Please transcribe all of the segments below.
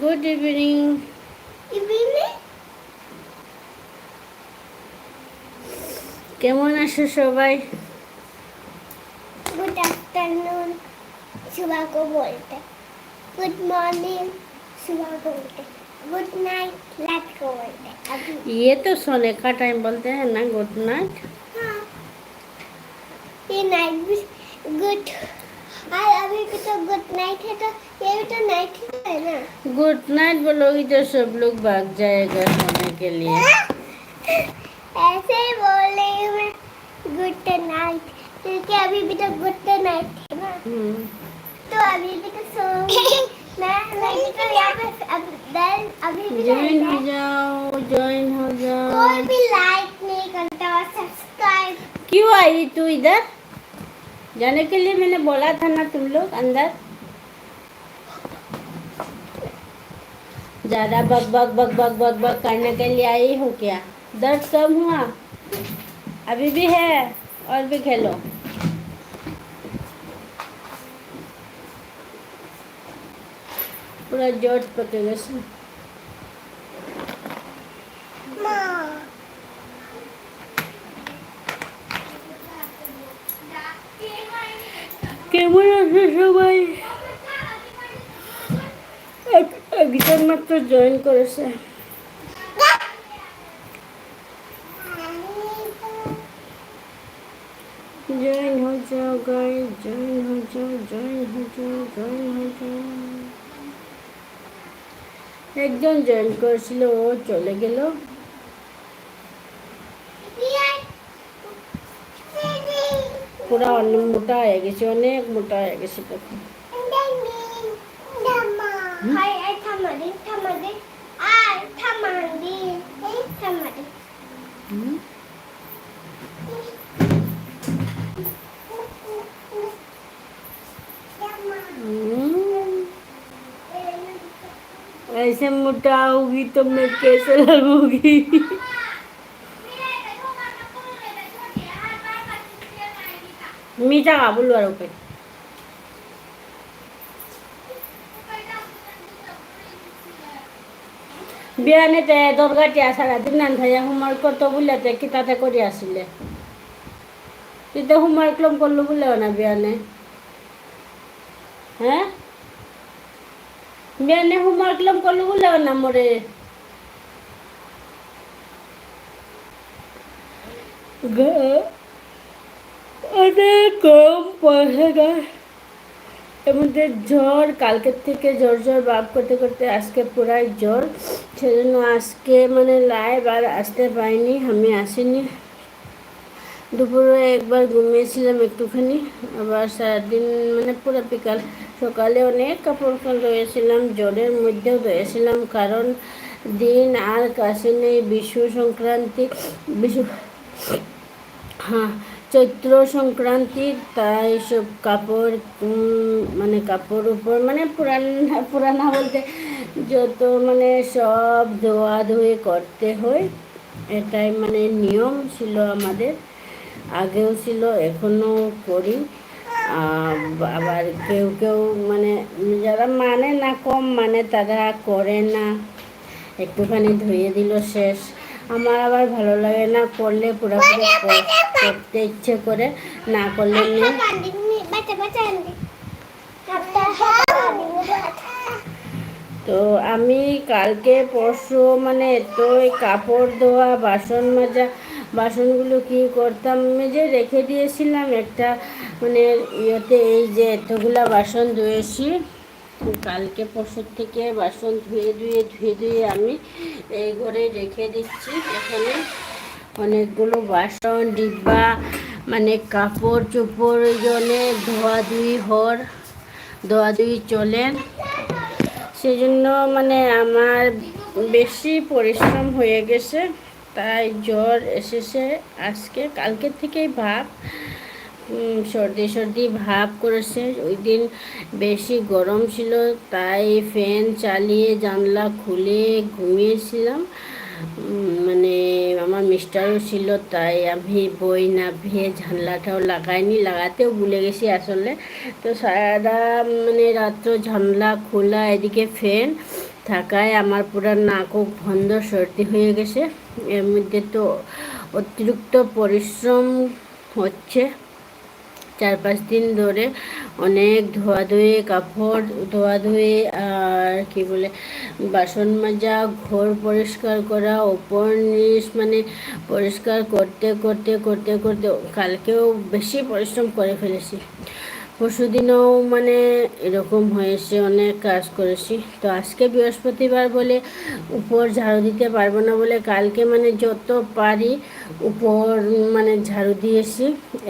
Good evening evening কেমন আছো সবাই गुड आफ्टरनून सुबह को बोलते गुड मॉर्निंग सुबह को बोलते गुड नाइट रात को बोलते अभी ये तो सोने का टाइम बोलते हैं ना गुड नाइट हाँ ये नाइट भी गुड और अभी भी तो गुड नाइट है तो ये भी तो नाइट ही है ना गुड नाइट बोलोगी तो सब लोग भाग जाएगा सोने के लिए। ऐसे ही बोल रही हूँ मैं गुड नाइट क्योंकि अभी भी तो गुड नाइट है ना। हम्म, तो अभी भी तो सो मैं मैं तो यहाँ पे अब दर अभी भी ज्वाइन हो तो जाओ ज्वाइन हो जाओ। कोई भी लाइक नहीं करता और सब्सक्राइब क्यों आई तू इधर? जाने के लिए मैंने बोला था ना तुम लोग अंदर। ज्यादा बक बक बक बक बक बक करने के लिए आई हो क्या दर्द कम हुआ अभी भी है और भी खेलो पूरा जोट पकेगा से माँ কেমন আছে সবাই একজন মাত্র জয়েন করেছে। জয়েন হয়ে যাও গাই জয়েন হয়ে যাও জয়েন হয়ে যাও জয়েন হয়ে যাও। একজন জয়েন করেছিল ও চলে গেল। পুরা অনেক মোটা হয়ে গেছে অনেক মোটা হয়ে গেছে। তখন ऐसे मोटा होगी तो मैं कैसे लगूंगी मीठा का बोलो रोपे বিয়ানেতে দরগাটি আসার দিন নান থাই হোমওয়ার্ক করতো বললে কিতাতে করে আসিলে। তুই তো হোমওয়ার্ক লম করল বললেও না বিয়ানে। হ্যাঁ? বিয়ানে হোমওয়ার্ক লম করল বললেও না মোরে। কম পয়সা এর মধ্যে জ্বর, কালকের থেকে জ্বর জ্বর বাপ করতে করতে আজকে পুরাই জ্বর। সেজন্য আজকে মানে লাইভ আর আসতে পারিনি, আমি আসিনি। দুপুরে একবার ঘুমিয়েছিলাম একটুখানি, আবার সারাদিন মানে পুরো বিকাল। সকালে অনেক কাপড় ধুয়েছিলাম, জ্বরের মধ্যেও ধুয়েছিলাম, কারণ দিন আর কাছে নেই, বিশু সংক্রান্তি, বিশু হ্যাঁ চৈত্র সংক্রান্তি, তাই সব কাপড় মানে কাপড় উপর মানে পুরানা পুরানা বলতে যত মানে সব ধোয়া ধুয়ে করতে হয়, এটাই মানে নিয়ম ছিল আমাদের। আগেও ছিল এখনও করি। আবার কেউ কেউ মানে যারা মানে না কম মানে তারা করে না। একটুখানি ধুয়ে দিল শেষ। আমার আবার ভালো লাগে না করলে পুরোপুরি কর- করতে ইচ্ছে করে না করলে নেই। বাচ্চা বাচ্চা তো আমি কালকে পরশু মানে এতই কাপড় ধোয়া বাসন মাজা বাসনগুলো কি করতাম মেজে রেখে দিয়েছিলাম একটা মানে ইয়েতে এই যে এতগুলা বাসন ধুয়েছি। কালকে পরশুর থেকে বাসন ধুয়ে ধুয়ে ধুয়ে ধুয়ে আমি এই ঘরে রেখে দিচ্ছি। এখানে অনেকগুলো বাসন, ডিব্বা মানে কাপড় চোপড়, ওই জন্যে ধোয়াধুয়ি হর ধোয়াধুয়ি চলে। সেই জন্য মানে আমার বেশি পরিশ্রম হয়ে গেছে, তাই জ্বর এসেছে আজকে। কালকের থেকেই ভাব সর্দি সর্দি ভাব করেছে। ওই দিন বেশি গরম ছিল, তাই ফ্যান চালিয়ে জানলা খুলে ঘুমিয়েছিলাম। মানে আমার মিস্টারও ছিল, তাই আমি বই না ভিয়ে জানলাটাও লাগাইনি, লাগাতেও ভুলে গেছি আসলে। তো সারা মানে রাত্র জানলা খোলা, এদিকে ফ্যান থাকায় আমার পুরো নাক ও বন্ধ সর্দি হয়ে গেছে। এর মধ্যে তো অতিরিক্ত পরিশ্রম হচ্ছে। চার পাঁচ দিন ধরে অনেক ধোয়াধুয়ি কাপড় ধোয়া ধুয়ে আর কি বলে, বাসন মাজা, ঘর পরিষ্কার করা, ওপর নিচ মানে পরিষ্কার করতে করতে করতে করতে, কালকেও বেশি পরিশ্রম করে ফেলেছি। পরশুদিনও মানে এরকম হয়েছে অনেক কাজ করেছি। তো আজকে বৃহস্পতিবার বলে উপর ঝাড়ু দিতে পারব না বলে কালকে মানে যত পারি উপর মানে ঝাড়ু দিয়েছি।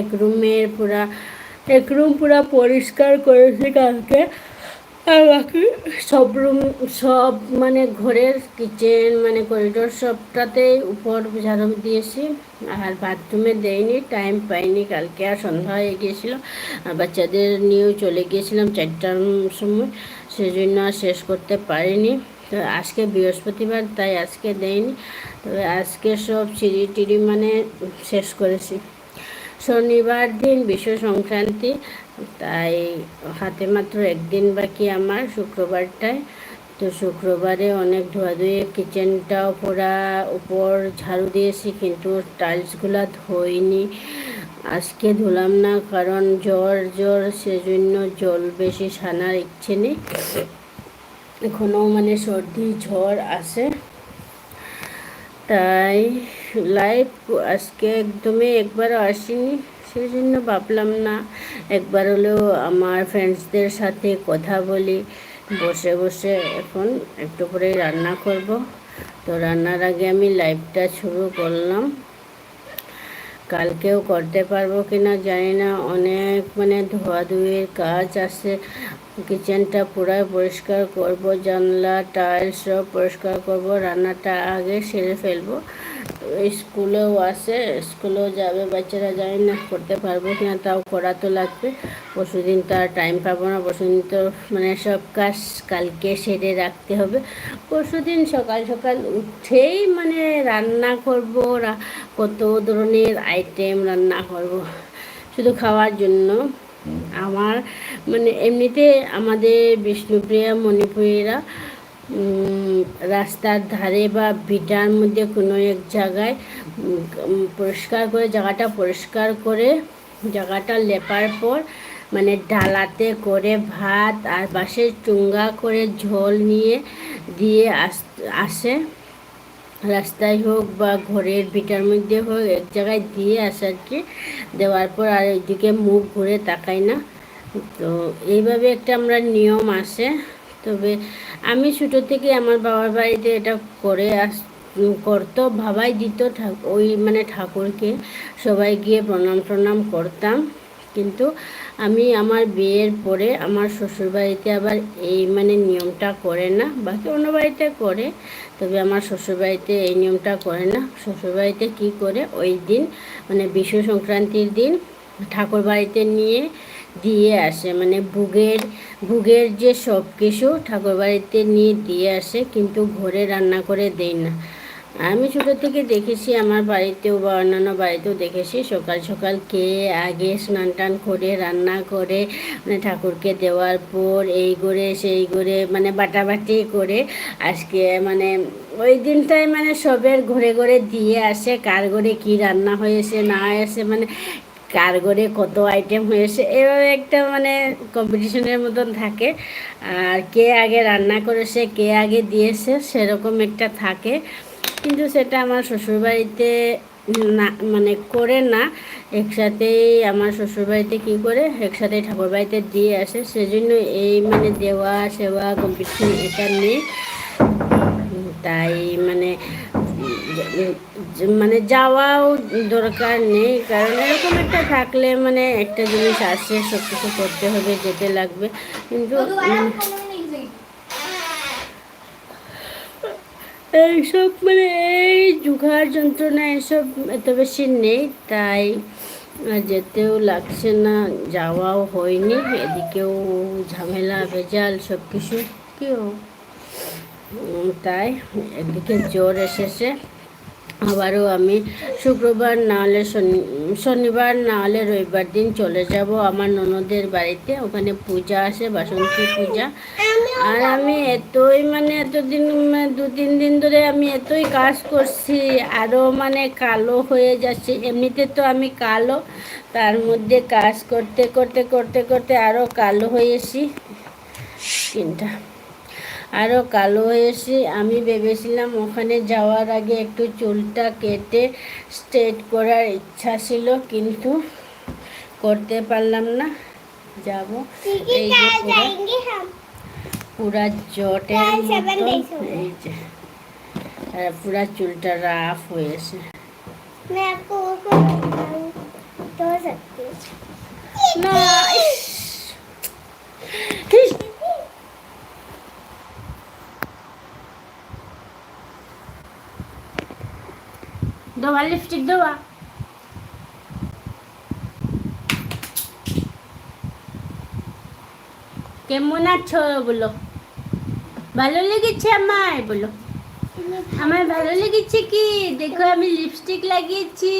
এক রুমের পুরা, এক রুম পুরা পরিষ্কার করেছি কালকে। বাকি সব রুম, সব মানে ঘরের কিচেন মানে করিডোর সবটাতেই উপর ঝাড়ু দিয়েছি। আর বাথরুমে দেয়নি টাইম পাইনি, কালকে আর সন্ধ্যা হয়ে গিয়েছিল। আর বাচ্চাদের নিয়েও চলে গিয়েছিলাম চারটার সময় সেই জন্য আর শেষ করতে পারিনি। তো আজকে বৃহস্পতিবার, তাই আজকে দেয়নি তবে আজকে সব চিড়ি টিড়ি মানে শেষ করেছি। শনিবার দিন বিশ্ব সংক্রান্তি তাই হাতে মাত্র একদিন বাকি আমার শুক্রবারটায় তো শুক্রবারে অনেক ধোয়াধুয়ি কিচেনটাও পুরা উপর ঝাড়ু দিয়েছি, কিন্তু টাইলসগুলো ধোয়নি আজকে ধুলাম না, কারণ জ্বর জ্বর, সেজন্য জল বেশি সানার ইচ্ছে নেই। এখনও মানে সর্দি ঝড় আসে তাই লাইভ আজকে একদমই একবারও আসিনি। সেই জন্য ভাবলাম না, একবার হলেও আমার ফ্রেন্ডসদের সাথে কথা বলি। বসে বসে এখন একটু করে রান্না করব। তো রান্নার আগে আমি লাইভটা শুরু করলাম। কালকেও করতে পারব কি না জানি না। অনেক মানে ধোয়াধুয়ির কাজ আছে। কিচেনটা পুরাই পরিষ্কার করব, জানলা টাইলস সব পরিষ্কার করব। রান্নাটা আগে সেরে ফেলব। স্কুলেও আছে স্কুলেও যাবে বাচ্চারা জানি না করতে পারব কি না তাও করা তো লাগবে। পরশুদিন তো আর টাইম পাবো না পরশুদিন তো মানে সব কাজ কালকে সেরে রাখতে হবে। পরশুদিন সকাল সকাল উঠেই মানে রান্না করব কত ধরনের আইটেম রান্না করব শুধু খাওয়ার জন্য। আমার মানে এমনিতে আমাদের বিষ্ণুপ্রিয়া মণিপুরীরা রাস্তার ধারে বা ভিটার মধ্যে কোনো এক জায়গায় পরিষ্কার করে, জায়গাটা পরিষ্কার করে, জায়গাটা লেপার পর মানে ডালাতে করে ভাত আর বাঁশের চুঙ্গা করে ঝোল নিয়ে, দিয়ে আস। রাস্তায় হোক বা ঘরের ভিটার মধ্যে হোক, এক জায়গায় দিয়ে আসে আর কি। দেওয়ার পর আর ওইদিকে মুখ ঘুরে তাকাই না। তো এইভাবে একটা আমরা নিয়ম আসে। তবে আমি ছোটো থেকে আমার বাবার বাড়িতে এটা করে আস, করতো, ভাবাই দিত ওই মানে ঠাকুরকে। সবাই গিয়ে প্রণাম প্রণাম করতাম। কিন্তু আমি আমার বিয়ের পরে আমার শ্বশুরবাড়িতে আবার এই মানে নিয়মটা করে না, বাকি অন্য বাড়িতে করে। তবে আমার শ্বশুরবাড়িতে এই নিয়মটা করে না। শ্বশুরবাড়িতে কী করে? ওই দিন মানে বিশ্ব সংক্রান্তির দিন, ঠাকুর বাড়িতে নিয়ে দিয়ে আসে মানে ভুগের ভুগের যে সব কিছু ঠাকুর বাড়িতে নিয়ে দিয়ে আসে, কিন্তু ঘরে রান্না করে দেয় না। আমি ছোটো থেকে দেখেছি, আমার বাড়িতেও বা অন্যান্য বাড়িতেও দেখেছি, সকাল সকাল কে আগে স্নান টান করে, রান্না করে মানে ঠাকুরকে দেওয়ার পর এই করে, সেই করে মানে বাটাবাটি করে আজকে মানে ওই দিনটাই মানে সবের ঘরে ঘরে দিয়ে আসে, কার ঘরে কি রান্না হয়েছে, না হয়েছে মানে কার ঘরে কত আইটেম হয়েছে, এভাবে একটা মানে কম্পিটিশনের মতন থাকে। আর কে আগে রান্না করেছে, কে আগে দিয়েছে, সেরকম একটা থাকে। কিন্তু সেটা আমার শ্বশুরবাড়িতে না মানে করে না। একসাথেই আমার শ্বশুরবাড়িতে কী করে একসাথে ঠাকুরবাড়িতে দিয়ে আসে। সেজন্য এই মানে দেওয়া সেবা কম্পিটিশন এটা নেই। তাই মানে মানে যাওয়াও দরকার নেই, কারণ এরকম একটা থাকলে মানে একটা জিনিস আসে সব কিছু করতে হবে, যেতে লাগবে। কিন্তু মানে এইসব মানে এই জুঘার যন্ত্রণা এসব এত বেশি নেই, তাই যেতেও লাগছে না, যাওয়াও হয়নি, এদিকেও ঝামেলা, ভেজাল সব কিছু কেউ তাই একদিকে জ্বর এসেছে। আবারও আমি শুক্রবার না হলে শনি- শনিবার না হলে রবিবার দিন চলে যাব আমার ননদের বাড়িতে। ওখানে পূজা আসে বাসন্তী পূজা। আর আমি এতই মানে এতদিন দু তিন দিন ধরে আমি এতই কাজ করছি, আরও মানে কালো হয়ে যাচ্ছে। এমনিতে তো আমি কালো, তার মধ্যে কাজ করতে করতে করতে করতে আরও কালো হয়েছি। তিনটা। আরও কালো হয়েছে আমি ভেবেছিলাম ওখানে যাওয়ার আগে একটু চুলটা কেটে স্ট্রেট করার ইচ্ছা ছিল কিন্তু করতে পারলাম না যাব এই যে পুরা পুরা জটের মতো পুরা চুলটা রাফ হয়েছে না দেওয়া লিপস্টিক দেওয়া কেমন আছো বলো? ভালো লেগেছে আমার বলো। আমার ভালো লেগেছে কি? দেখো আমি লিপস্টিক লাগিয়েছি।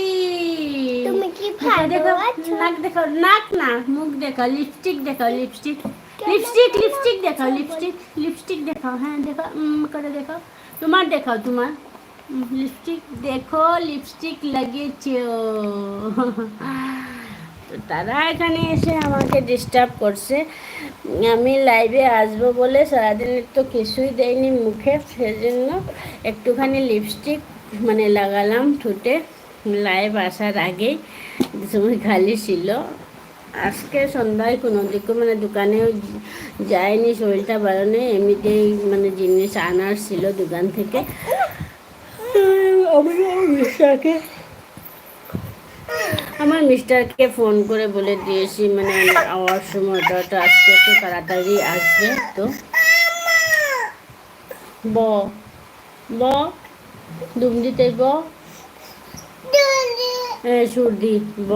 তুমি কি দেখো, দেখো? নাক দেখো নাক না মুখ দেখো লিপস্টিক দেখো লিপস্টিক লিপস্টিক লিপস্টিক দেখাও লিপস্টিক লিপস্টিক দেখাও হ্যাঁ দেখো করে দেখো। তোমার দেখাও তোমার। লিপস্টিক দেখো, লিপস্টিক লাগিয়েছো। তো তারা এখানে এসে আমাকে ডিস্টার্ব করছে। আমি লাইভে আসব বলে সারাদিনের তো কিছুই দেয়নি মুখে, সেজন্য একটুখানি লিপস্টিক মানে লাগালাম ঠোঁটে। লাইভ আসার আগেই সময় খালি ছিল। আজকে সন্ধ্যায় কোনো দিকে মানে দোকানেও যায়নি শরীরটা ভালো নেই, এমনিতেই মানে জিনিস আনার ছিল দোকান থেকে। আমি মিস্টারকে আমার মিস্টারকে ফোন করে বলে দিয়েছি মানে আওয়ার সময়টা তো আজকে একটু তাড়াতাড়ি আসবে তো। ব ব দুমদিতে ব। সুরদি ব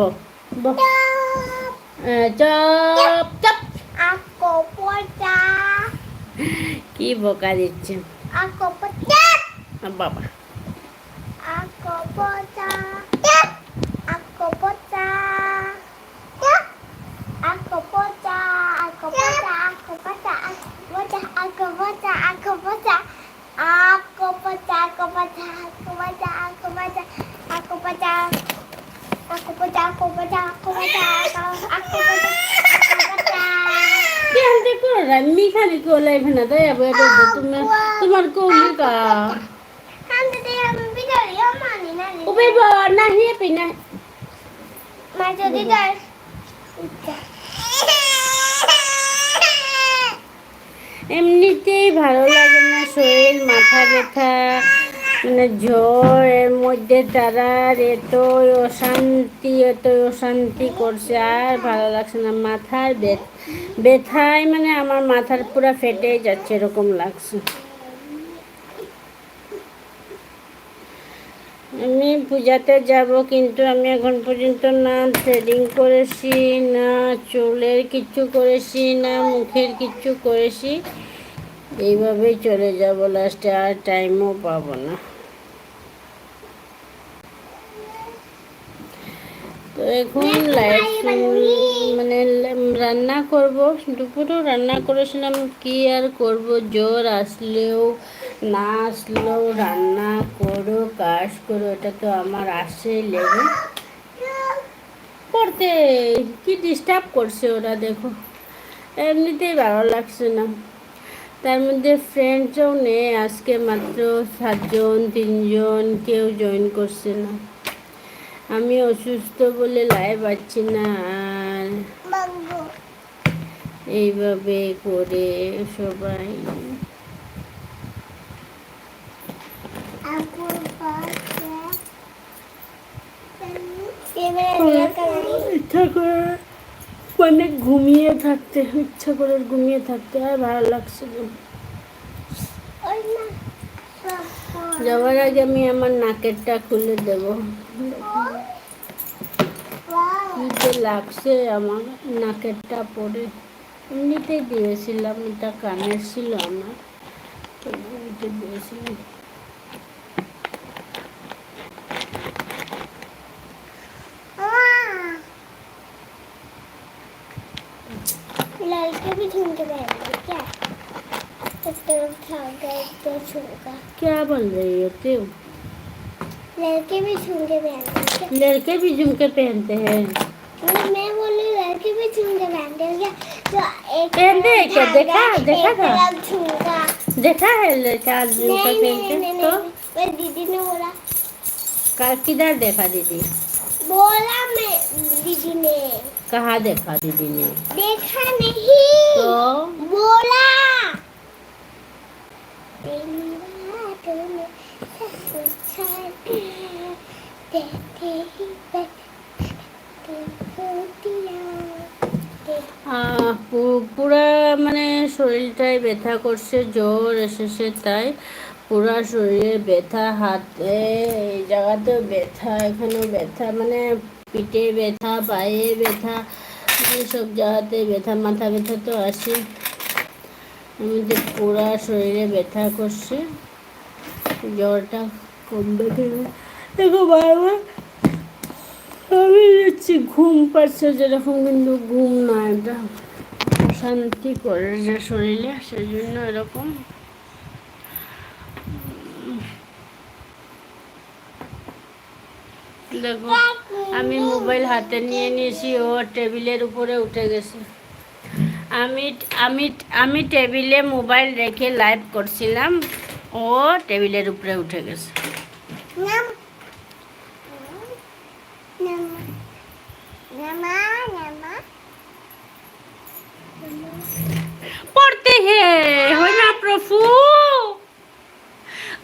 ব। চপ চপ। কি বোকা দিচ্ছে? বাবা। Aku bocah. Ya. Aku bocah. Ya. Aku bocah. Aku bocah. Aku bocah. Bocah. Aku bocah. Aku bocah. Aku bocah. Aku bocah. Aku bocah. Aku bocah. Aku bocah. Aku bocah. Aku bocah. Aku bocah. Aku bocah. बिहान चाहिँ को रामी खाने coli भन त अब एउटा त तिमीलाई तिमीहरूको এমনিতেই ভালো লাগে না শরীর মাথা ব্যথা মানে ঝড় এর মধ্যে তারা এত অশান্তি এত অশান্তি করছে আর ভালো লাগছে না মাথার ব্যথায় মানে আমার মাথার পুরা ফেটে যাচ্ছে এরকম লাগছে আমি পূজাতে যাব, কিন্তু আমি এখন পর্যন্ত না থ্রেডিং করেছি, না চুলের কিচ্ছু করেছি, না মুখের কিচ্ছু করেছি। এইভাবেই চলে যাব লাস্টে আর টাইমও পাবো না। তো এখন লাইট মানে রান্না করব, দুপুরেও রান্না করেছিলাম, কি আর করব, জ্বর আসলেও না আসলেও রান্না করো কাজ করো এটা তো আমার আসে লেগে। করতে কি ডিস্টার্ব করছে ওরা দেখো। এমনিতেই ভালো লাগছে না। তার মধ্যে ফ্রেন্ডসও নেই আজকে মাত্র সাতজন তিনজন কেউ জয়েন করছে না। আমি অসুস্থ বলে লাইভ পাচ্ছি না আর এইভাবে করে সবাই। মানে ঘুমিয়ে থাকতে, ইচ্ছা করে ঘুমিয়ে থাকতে আর ভালো লাগছে যাওয়ার আগে আমি আমার নাকেরটা খুলে দেব। লাগছে আমার নাকেরটা পরে। এমনিতেই দিয়েছিলাম, এটা কানের ছিল আমার। দিয়েছিলাম। लड़के भी झुमके पहनते हैं क्या इस तरफ़ धागा तो झुमका क्या बोल रही हो? तू लड़के भी झुमके पहनते हैं लड़के भी झुमके पहनते हैं। मैं बोल रही हूँ लड़के भी झुमके पहनते हैं क्या? तो एक पहनते हैं क्या? देखा? देखा था? झुमका। देखा है लड़का झुमका पहनते? तो? मैं दीदी ने बोला। का किधर देखा दीदी? बोला मैं दीदी ने। कहाँ देखा दीदी ने देखा नहीं तो बोला तेरी बातों में सब कुछ छाया देखते ही बस तुमको दिया আহ, পু- পুরা মানে শরীরটাই ব্যথা করছে জ্বর এসেছে তাই পুরা শরীরে ব্যথা হাতে এই জায়গাতেও ব্যথা এখানেও ব্যথা মানে পিঠে ব্যথা, পায়ে ব্যথা, এই সব জায়গাতে ব্যথা, মাথা ব্যথা তো আসে আমাদের পুরা শরীরে ব্যথা করছে। জ্বরটা কমবে কিনা? দেখো বারবার আমি যাচ্ছি, ঘুম পাচ্ছে যেরকম, কিন্তু ঘুম না, এটা শান্তি করে যে শরীরে, সেই জন্য এরকম। দেখো, আমি মোবাইল হাতে নিয়ে নিয়েছি, ও টেবিলের উপরে উঠে গেছে। আমি আমি আমি টেবিলে মোবাইল রেখে লাইভ করছিলাম, ও টেবিলের উপরে উঠে গেছে। পড়তে হে, হয় না প্রভু?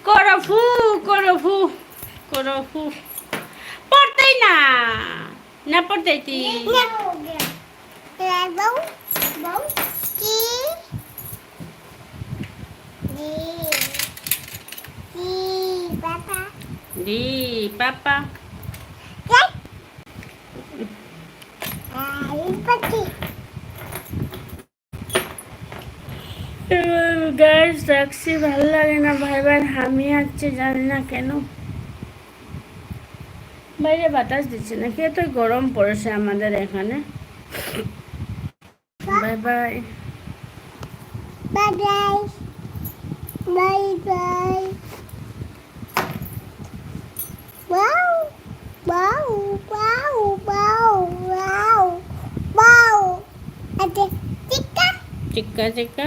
করফু করফু করফু না না পড়তেছি দি, পাপা। গাছ রাখছি ভালো লাগে না, ভাই ভাই হামি আছে জানি না কেন। বাইরে বাতাস দিচ্ছে নাকি? এত গরম পড়েছে আমাদের এখানে। Bye bye. Bye bye bye bye বাউ বাউ বাউ বাউ বাউ বাউ। আচ্ছা চিকা চিকা চিকা